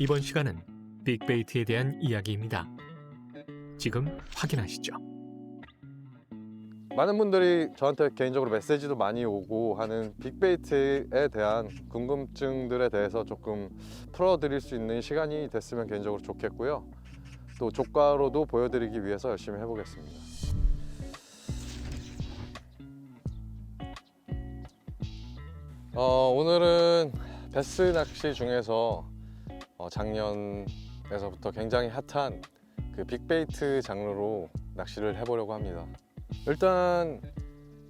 이번 시간은 빅베이트에 대한 이야기입니다. 지금 확인하시죠. 많은 분들이 저한테 개인적으로 메시지도 많이 오고 하는 빅베이트에 대한 궁금증들에 대해서 조금 풀어드릴 수 있는 시간이 됐으면 개인적으로 좋겠고요. 또 조과로도 보여드리기 위해서 열심히 해보겠습니다. 어, 오늘은 베스 낚시 중에서 어, 작년에서부터 굉장히 핫한 그 빅베이트 장르로 낚시를 해보려고 합니다. 일단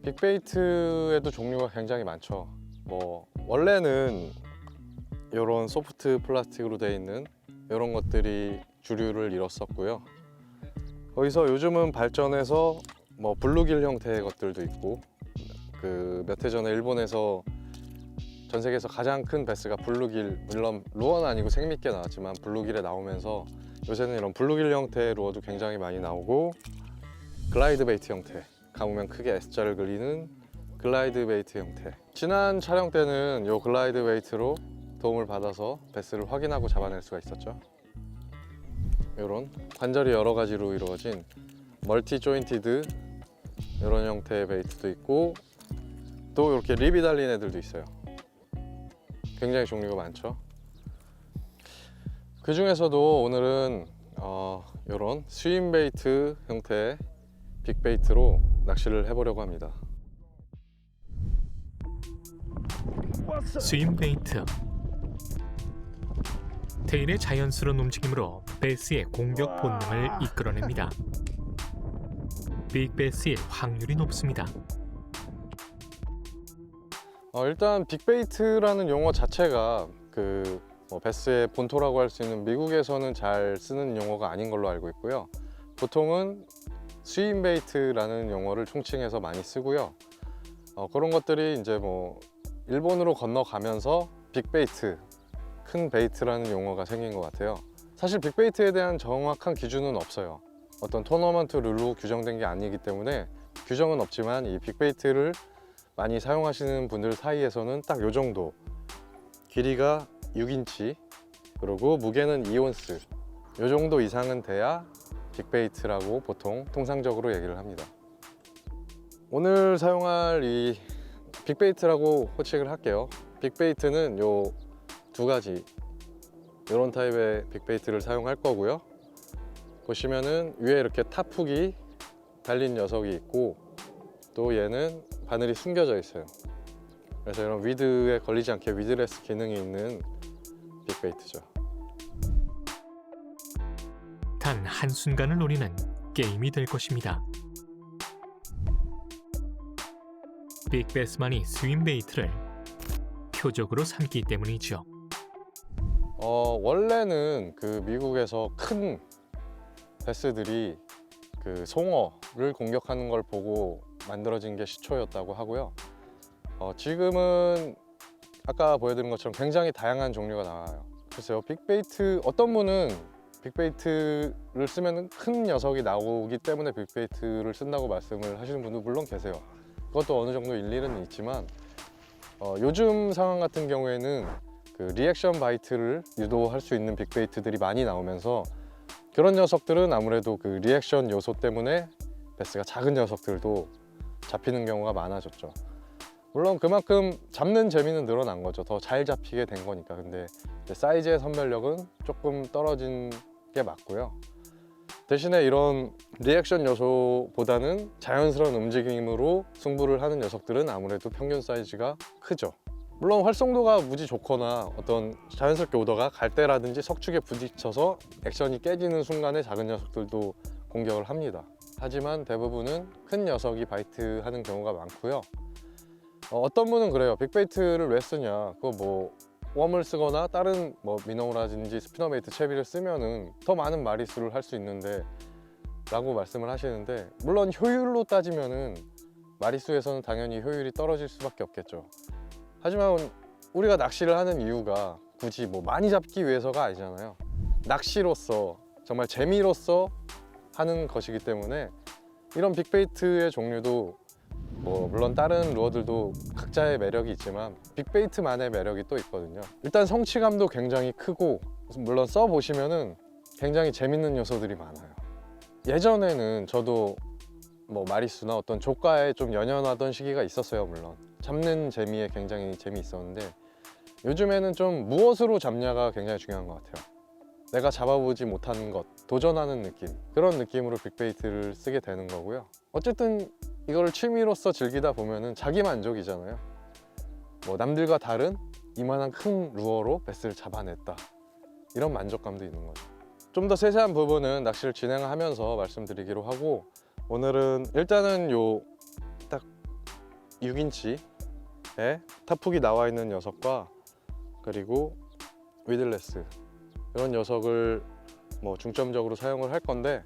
빅베이트에도 종류가 굉장히 많죠. 뭐 원래는 이런 소프트 플라스틱으로 되어 있는 이런 것들이 주류를 이뤘었고요. 거기서 요즘은 발전해서 뭐 블루길 형태의 것들도 있고 그 몇 해 전에 일본에서 전 세계에서 가장 큰 베스가 블루길 물론 루어는 아니고 생미게 나왔지만 블루길에 나오면서 요새는 이런 블루길 형태의 루어도 굉장히 많이 나오고 글라이드 베이트 형태 감으면 크게 S자를 그리는 글라이드 베이트 형태. 지난 촬영 때는 이 글라이드 베이트로 도움을 받아서 베스를 확인하고 잡아낼 수가 있었죠. 이런 관절이 여러 가지로 이루어진 멀티 조인티드 이런 형태의 베이트도 있고 또 이렇게 립이 달린 애들도 있어요 굉장히 종류가 많죠 그 중에서도 오늘은 어, 이런 스윙 베이트 형태의 빅 베이트로 낚시를 해보려고 합니다. 스윙 베이트 테일의 자연스러운 움직임으로 베스의 공격 본능을 이끌어냅니다. 빅 베스의 확률이 높습니다. 어, 일단 빅베이트라는 용어 자체가 그 뭐, 베스의 본토라고 할 수 있는 미국에서는 잘 쓰는 용어가 아닌 걸로 알고 있고요. 보통은 스윙 베이트라는 용어를 총칭해서 많이 쓰고요. 어, 그런 것들이 이제 뭐 일본으로 건너가면서 빅베이트, 큰 베이트라는 용어가 생긴 것 같아요. 사실 빅베이트에 대한 정확한 기준은 없어요. 어떤 토너먼트 룰로 규정된 게 아니기 때문에 규정은 없지만 이 빅베이트를 많이 사용하시는 분들 사이에서는 딱 요 정도 길이가 6인치 그리고 무게는 2온스 요 정도 이상은 돼야 빅베이트라고 보통 통상적으로 얘기를 합니다. 오늘 사용할 이 빅베이트라고 호칭을 할게요. 빅베이트는 요 두 가지 이런 타입의 빅베이트를 사용할 거고요. 보시면은 위에 이렇게 타프기 달린 녀석이 있고 또 얘는 바늘이 숨겨져 있어요. 그래서 이런 위드에 걸리지 않게 위드레스 기능이 있는 빅베이트죠. 단 한순간을 노리는 게임이 될 것입니다. 빅베스만이 스윙 베이트를 표적으로 삼기 때문이죠. 어, 원래는 그 미국에서 큰 베스들이 그 송어를 공격하는 걸 보고 만들어진 게 시초였다고 하고요. 어, 지금은 아까 보여드린 것처럼 굉장히 다양한 종류가 나와요. 글쎄요, 빅베이트 어떤 분은 빅베이트를 쓰면 큰 녀석이 나오기 때문에 빅베이트를 쓴다고 말씀을 하시는 분도 물론 계세요. 그것도 어느 정도 일리는 있지만 어, 요즘 상황 같은 경우에는 그 리액션 바이트를 유도할 수 있는 빅베이트들이 많이 나오면서 그런 녀석들은 아무래도 그 리액션 요소 때문에 베스가 작은 녀석들도 잡히는 경우가 많아졌죠. 물론 그만큼 잡는 재미는 늘어난 거죠. 더 잘 잡히게 된 거니까. 근데 사이즈의 선별력은 조금 떨어진 게 맞고요. 대신에 이런 리액션 요소보다는 자연스러운 움직임으로 승부를 하는 녀석들은 아무래도 평균 사이즈가 크죠. 물론 활성도가 무지 좋거나 어떤 자연스럽게 오더가 갈대라든지 석축에 부딪혀서 액션이 깨지는 순간에 작은 녀석들도 공격을 합니다. 하지만 대부분은 큰 녀석이 바이트 하는 경우가 많고요. 어, 어떤 분은 그래요. 빅베이트를 왜 쓰냐? 그거 뭐 웜을 쓰거나 다른 뭐 미노라든지 스피너베이트 채비를 쓰면은 더 많은 마리수를 할 수 있는데 라고 말씀을 하시는데 물론 효율로 따지면은 마리수에서는 당연히 효율이 떨어질 수밖에 없겠죠. 하지만 우리가 낚시를 하는 이유가 굳이 뭐 많이 잡기 위해서가 아니잖아요. 낚시로서 정말 재미로서 하는 것이기 때문에 이런 빅베이트의 종류도 뭐 물론 다른 루어들도 각자의 매력이 있지만 빅베이트만의 매력이 또 있거든요. 일단 성취감도 굉장히 크고 물론 써 보시면은 굉장히 재밌는 요소들이 많아요. 예전에는 저도 뭐 마리수나 어떤 조과에 좀 연연하던 시기가 있었어요, 물론. 잡는 재미에 굉장히 재미있었는데 요즘에는 좀 무엇으로 잡냐가 굉장히 중요한 것 같아요. 내가 잡아보지 못한 것, 도전하는 느낌 그런 느낌으로 빅베이트를 쓰게 되는 거고요. 어쨌든 이걸 취미로서 즐기다 보면은 자기 만족이잖아요. 뭐 남들과 다른 이만한 큰 루어로 베스를 잡아냈다 이런 만족감도 있는 거죠. 좀 더 세세한 부분은 낚시를 진행하면서 말씀드리기로 하고 오늘은 일단은 요 딱 6인치에 타프기 나와 있는 녀석과 그리고 위들레스 이런 녀석을 뭐 중점적으로 사용을 할 건데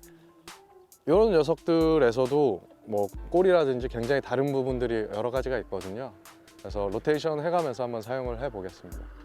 이런 녀석들에서도 뭐 꼬리라든지 굉장히 다른 부분들이 여러 가지가 있거든요. 그래서 로테이션 해가면서 한번 사용을 해 보겠습니다.